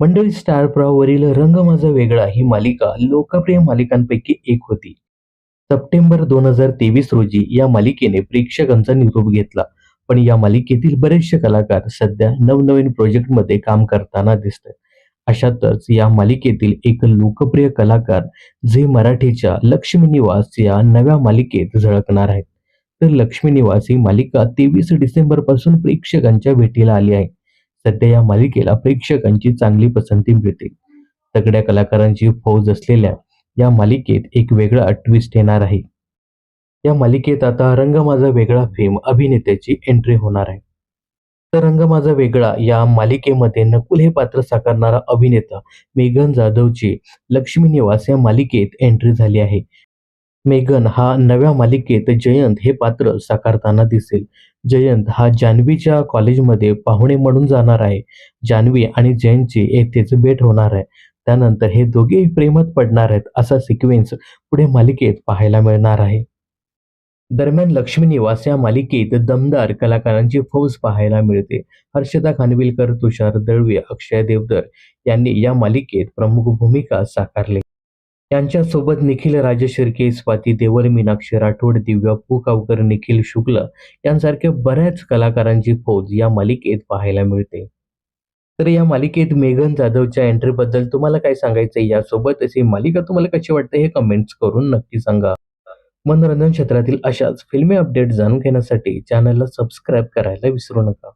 मंडळी स्टार प्रवाहवरील रंग माझा वेगळा ही मालिका लोकप्रिय मालिकांपैकी एक होती. सप्टेंबर दोन हजार तेवीस रोजी या मालिकेने प्रेक्षकांचा निरोप घेतला. पण या मालिकेतील बरेचसे कलाकार सध्या नवनवीन प्रोजेक्टमध्ये काम करताना दिसतात. अशातच या मालिकेतील एक लोकप्रिय कलाकार जे मराठीच्या लक्ष्मी निवास या नव्या मालिकेत झळकणार आहेत. तर लक्ष्मी निवास ही मालिका तेवीस डिसेंबरपासून प्रेक्षकांच्या भेटीला आली आहे. सध्या या मालिकेला प्रेक्षकांची चांगली पसंती मिळते. तगड्या कलाकारांची फौज असलेल्या या मालिकेत एक वेगळा ट्विस्ट येणार आहे. या मालिकेत आता रंग माझा वेगळा फेम अभिनेत्याची एंट्री होणार आहे. तर रंग माझा वेगळा या मालिकेमध्ये नकुल हे पात्र साकारणारा अभिनेता मेघन जाधवची लक्ष्मी निवास या मालिकेत एंट्री झाली आहे. मेघन हा नव्या मालिकेत जयंत हे पात्र साकारताना दिसेल. जयंत हा जान्हवीच्या कॉलेजमध्ये पाहुणे म्हणून जाणार आहे. जान्हवी आणि जयंतची येथेच भेट होणार आहे. त्यानंतर हे दोघेही प्रेमात पडणार आहेत असा सिक्वेन्स पुढे मालिकेत पाहायला मिळणार आहे. दरम्यान लक्ष्मी निवास या मालिकेत दमदार कलाकारांची फौज पाहायला मिळते. हर्षदा खानविलकर, तुषार दळवी, अक्षय देवधर यांनी या मालिकेत प्रमुख भूमिका साकारली. यांच्यासोबत निखिल राजशिर्के, स्वाती देवल, मीनाक्षी राठोड, दिव्या पुगावकर, निखिल शुक्ल यांसारख्या बऱ्याच कलाकारांची फौज या मालिकेत पाहायला मिळते. तर या मालिकेत मेघन जाधवच्या एंट्रीबद्दल तुम्हाला काय सांगायचं यासोबत अशी मालिका तुम्हाला कशी वाटते हे कमेंट्स करून नक्की सांगा. मनोरंजन क्षेत्रातील अशाच फिल्मी अपडेट जाणून घेण्यासाठी चॅनलला सबस्क्राईब करायला विसरू नका.